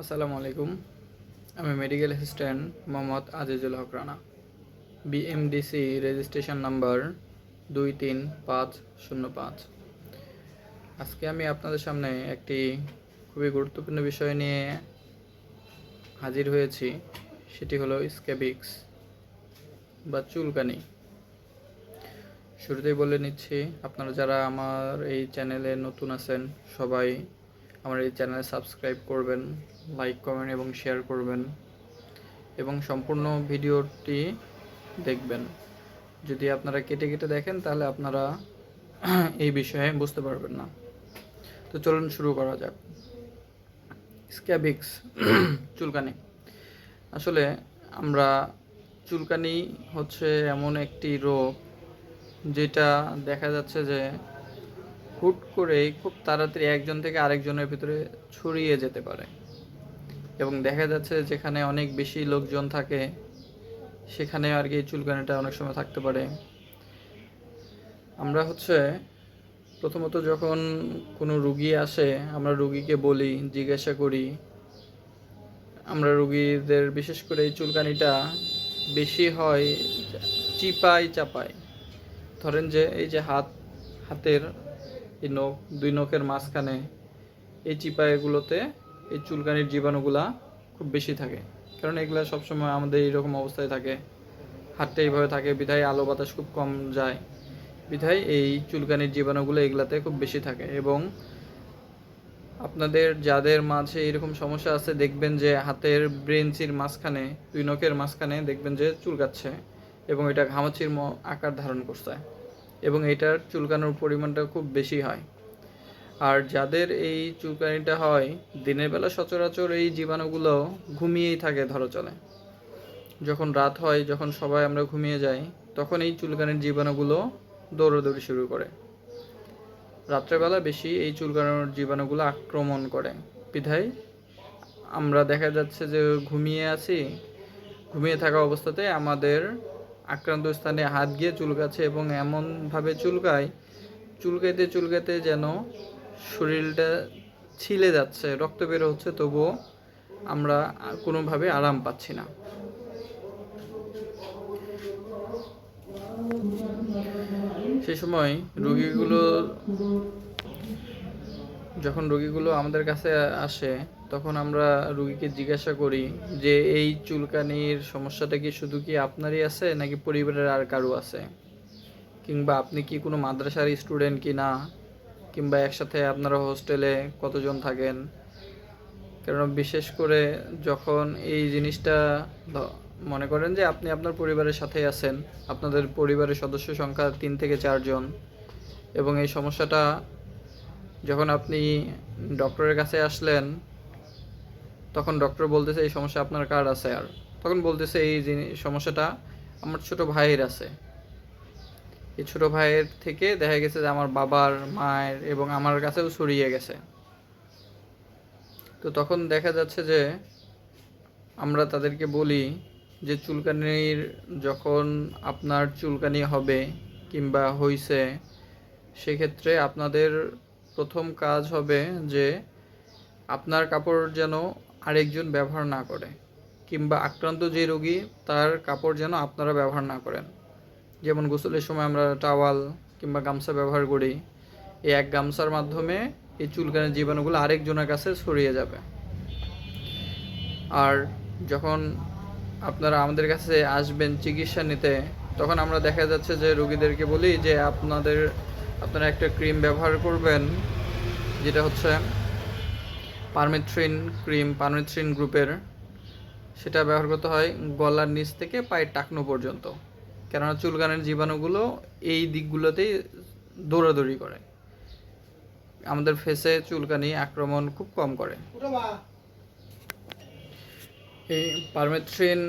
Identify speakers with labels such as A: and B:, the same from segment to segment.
A: আসসালামু আলাইকুম। আমি medical assistant Mohammad Azizul Haque Rana. BMDC registration number দুই তিন পাঁচ শূন্য পাঁচ। আজকে আমি আপনাদের সামনে একটি খুবই গুরুত্বপূর্ণ বিষয় নিয়ে হাজির হয়েছি। সেটি হলো স্ক্যাবিক্স বা চুলকানি। শুরুতেই বলে নিচ্ছি, আপনারা যারা আমার এই চ্যানেলে নতুন আছেন, সবাই আমার এই চ্যানেলে সাবস্ক্রাইব করবেন লাইক কমেন্ট এবং শেয়ার করবেন এবং সম্পূর্ণ ভিডিওটি দেখবেন। যদি আপনারা কেটে কেটে দেখেন, তাহলে আপনারা এই বিষয়ে বুঝতে পারবেন না। তো চলুন শুরু করা যাক। স্ক্যাবিক্স চুলকানি। আসলে আমরা, চুলকানি হচ্ছে এমন একটি রোগ যেটা দেখা যাচ্ছে যে হুট করেই খুব তাড়াতাড়ি একজন থেকে আরেকজনের ভিতরে ছড়িয়ে যেতে পারে। এবং দেখা যাচ্ছে যেখানে অনেক বেশি লোকজন থাকে, সেখানে আর কি চুলকানিটা অনেক সময় থাকতে পারে। আমরা হচ্ছে প্রথমত যখন কোনো রুগী আসে, আমরা রুগীকে বলি, জিজ্ঞাসা করি। আমরা রুগীদের বিশেষ করে এই চুলকানিটা বেশি হয় চিপাই চাপায় ধরেন যে এই যে হাত, হাতের এই নখ, দুই নখের মাঝখানে এই চিপাইগুলোতে এই চুলকানির জীবাণুগুলা খুব বেশি থাকে। কারণ এগুলা সবসময় আমাদের এইরকম অবস্থায় থাকে। হাতটা এইভাবে থাকে, বিধায় আলো বাতাস খুব কম যায়। বিধায় এই চুলকানির জীবাণুগুলো এগুলাতে খুব বেশি থাকে এবং আপনাদের যাদের মাঝে এরকম সমস্যা আছে, দেখবেন যে হাতের ব্রেঞ্চির মাঝখানে, দুই নখের মাঝখানে দেখবেন যে চুলকাচ্ছে এবং এটা ঘামাচির আকার ধারণ করছে। এবং এটার চুলকানোর পরিমাণটা খুব বেশি হয়। আর যাদের এই চুলকানিটা হয়, দিনের বেলা সচরাচর এই জীবাণুগুলো ঘুমিয়েই থাকে ধরো চলে। যখন রাত হয়, যখন সবাই আমরা ঘুমিয়ে যাই, তখন এই চুলকানির জীবাণুগুলো দৌড়াদৌড়ি শুরু করে। রাত্রেবেলা বেশি এই চুলকানোর জীবাণুগুলো আক্রমণ করে। বিধায় আমরা দেখা যাচ্ছে যে ঘুমিয়ে আছি, ঘুমিয়ে থাকা অবস্থাতে আমাদের আক্রান্ত স্থানে হাত গিয়ে চুলকাচ্ছে এবং এমনভাবে চুলকায়, চুলকাইতে চুলকাইতে যেন শরীরটা ছিলে যাচ্ছে, রক্ত বের হচ্ছে, তবুও আমরা কোনোভাবে আরাম পাচ্ছি না। সে সময় রোগীগুলো, যখন রোগীগুলো আমাদের কাছে আসে তখন আমরা রুগীকে জিজ্ঞাসা করি যে, এই চুলকানির সমস্যাটা কি শুধু কি আপনারই আছে নাকি পরিবারের আর কারও আছে? কিংবা, আপনি কি কোনো মাদ্রাসার স্টুডেন্ট কি না? কিংবা, একসাথে আপনারা হোস্টেলে কতজন থাকেন? কারণ বিশেষ করে যখন এই জিনিসটা মনে করেন যে, আপনি আপনার পরিবারের সাথেই আছেন, আপনাদের পরিবারের সদস্য সংখ্যা তিন থেকে চারজন এবং এই সমস্যাটা, যখন আপনি ডক্টরের কাছে আসলেন তখন ডক্টর বলতেছে, এই সমস্যা আপনার কার আছে আর? তখন বলতেছে এই সমস্যাটা আমার ছোট ভাইয়ের আছে। এই ছোট ভাইয়ের থেকে দেখা গেছে যে আমার বাবার, মায়ের এবং আমার কাছেও ছড়িয়ে গেছে। তো তখন দেখা যাচ্ছে যে আমরা তাদেরকে বলি যে, চুলকানির যখন আপনার চুলকানি হবে কিংবা হইছে, সেক্ষেত্রে আপনাদের প্রথম কাজ হবে যে, আপনার কাপড় যেন আরেকজন ব্যবহার না করে, কিংবা আক্রান্ত যে রোগী, তার কাপড় যেন আপনারা ব্যবহার না করেন। যেমন গোসলের সময় আমরা টাওয়াল কিংবা গামছা ব্যবহার করি, এই এক গামছার মাধ্যমে এই চুলকানির জীবাণুগুলো আরেকজনের কাছে ছড়িয়ে যাবে। আর যখন আপনারা আমাদের কাছে আসবেন চিকিৎসা নিতে, তখন আমরা দেখা যাচ্ছে যে রোগীদেরকে বলি যে আপনাদের, আপনারা একটা ক্রিম ব্যবহার করবেন, যেটা হচ্ছে পারমেথ্রিন ক্রিম, পারমেথ্রিন গ্রুপের, সেটা ব্যবহার করতে হয় গলার নিচ থেকে পায়ের টাকনো পর্যন্ত। কেননা চুলকানের জীবাণুগুলো এই দিকগুলোতেই দৌড়াদৌড়ি করে। আমাদের ফেসে চুলকানি আক্রমণ খুব কম করে। এই পারমেথ্রিন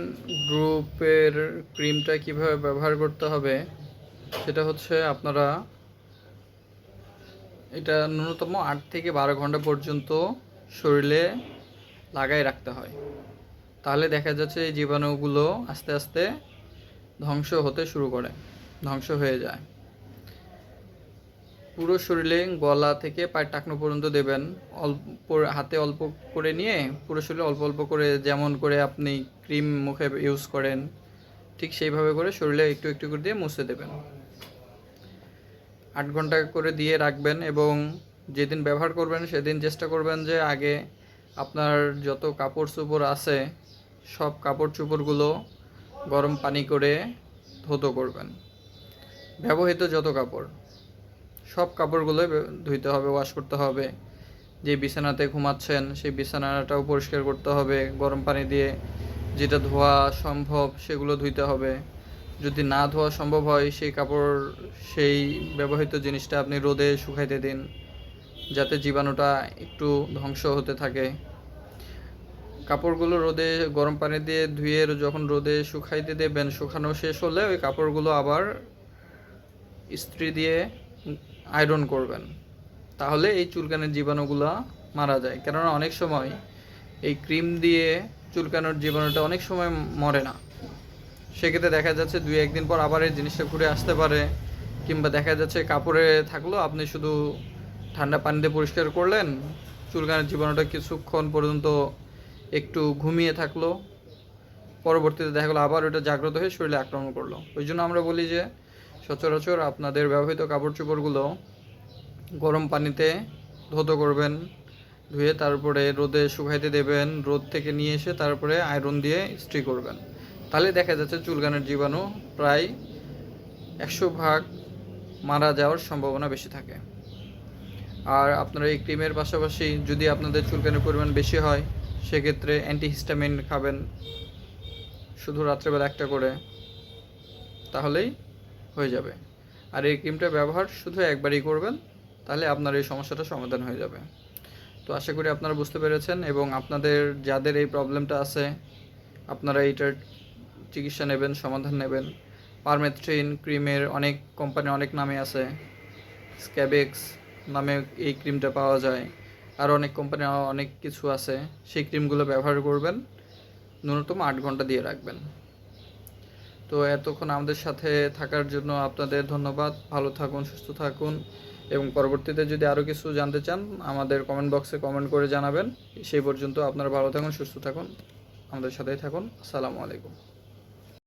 A: গ্রুপের ক্রিমটা কীভাবে ব্যবহার করতে হবে, সেটা হচ্ছে আপনারা এটা ন্যূনতম আট থেকে বারো ঘণ্টা পর্যন্ত শরীরে লাগাই রাখতে হয়। তাহলে দেখা যাচ্ছে এই জীবাণুগুলো আস্তে আস্তে ধ্বংস হতে শুরু করে, ধ্বংস হয়ে যায়। পুরো শরীরে গলা থেকে পায়ের টাকনো পর্যন্ত দেবেন, অল্প হাতে অল্প করে নিয়ে পুরো শরীরে অল্প অল্প করে যেমন করে আপনি ক্রিম মুখে ইউজ করেন, ঠিক সেইভাবে করে শরীরে একটু একটু করে দিয়ে মুছে দেবেন। আট ঘণ্টা করে দিয়ে রাখবেন এবং যেদিন ব্যবহার করবেন, সেদিন চেষ্টা করবেন যে আগে আপনার যত কাপড় চোপড় আছে, সব কাপড় চোপড়গুলো গরম পানি করে ধুতো করবেন। ব্যবহৃত যত কাপড়, সব কাপড়গুলোই ধুইতে হবে ওয়াশ করতে হবে। যে বিছানাতে ঘুমাচ্ছেন, সেই বিছানাটাও পরিষ্কার করতে হবে। গরম পানি দিয়ে যেটা ধোয়া সম্ভব, সেগুলো ধুইতে হবে। যদি না ধোয়া সম্ভব হয়, সেই কাপড়, সেই ব্যবহৃত জিনিসটা আপনি রোদে শুকাইতে দিন। যাতে জীবাণুটা একটু ধ্বংস হতে থাকে। কাপড়গুলো রোদে, গরম পানি দিয়ে ধুয়ে যখন রোদে শুকাইতে দেবেন, শুকানো শেষ হলে ওই কাপড়গুলো আবার ইস্ত্রি দিয়ে আয়রন করবেন। তাহলে এই চুলকানের জীবাণুগুলো মারা যায়। কেননা অনেক সময় এই ক্রিম দিয়ে চুলকানোর জীবাণুটা অনেক সময় মরে না। সেক্ষেত্রে দেখা যাচ্ছে দুই, একদিন পর আবার এই জিনিসটা ঘুরে আসতে পারে, কিংবা দেখা যাচ্ছে কাপড়ে থাকল আপনি শুধু ঠান্ডা পানিতে পরিষ্কার করলেন। চুলকানোর জীবাণুটা কিছুক্ষণ পর্যন্ত একটু ঘুমিয়ে থাকল। পরবর্তীতে দেখা গেলো আবার ওটা জাগ্রত হয়ে শরীরে আক্রমণ করল। ওই জন্য আমরা বলি যে, সচরাচর আপনাদের ব্যবহৃত কাপড় চোপড়গুলো গরম পানিতে ধুতো করবেন, ধুয়ে তারপরে রোদে শুকাইতে দেবেন, রোদ থেকে নিয়ে এসে তারপরে আয়রন দিয়ে ইস্ত্রি করবেন। তাহলে দেখা যাচ্ছে চুলকানের জীবাণু প্রায় একশো ভাগ মারা যাওয়ার সম্ভাবনা বেশি থাকে। আর আপনারা এই ক্রিমের পাশাপাশি যদি আপনাদের চুলকানির পরিমাণ বেশি হয়, সেক্ষেত্রে অ্যান্টিহিস্টামিন খাবেন শুধু রাত্রেবেলা একটা করে, তাহলেই হয়ে যাবে। আর এই ক্রিমটা ব্যবহার শুধু একবারই করবেন, তাহলে আপনার এই সমস্যাটা সমাধান হয়ে যাবে। তো আশা করি আপনারা বুঝতে পেরেছেন এবং আপনাদের যাদের এই প্রবলেমটা আছে, আপনারা এইটার চিকিৎসা নেবেন, সমাধান নেবেন। পারমেথ্রিন ক্রিমের অনেক কোম্পানি অনেক নামে আছে, স্ক্যাবেক্স নামে এই ক্রিমটা পাওয়া যায়। আর অনেক কোম্পানি অনেক কিছু আছে, সেই ক্রিমগুলো ব্যবহার করবেন, ন্যূনতম আট ঘণ্টা দিয়ে রাখবেন। তো এতক্ষণ আমাদের সাথে থাকার জন্য আপনাদের ধন্যবাদ। ভালো থাকুন, সুস্থ থাকুন এবং পরবর্তীতে যদি আরও কিছু জানতে চান, আমাদের কমেন্ট বক্সে কমেন্ট করে জানাবেন। সেই পর্যন্ত আপনারা ভালো থাকুন, সুস্থ থাকুন। আমাদের সাথেই থাকুন। আসসালামু আলাইকুম।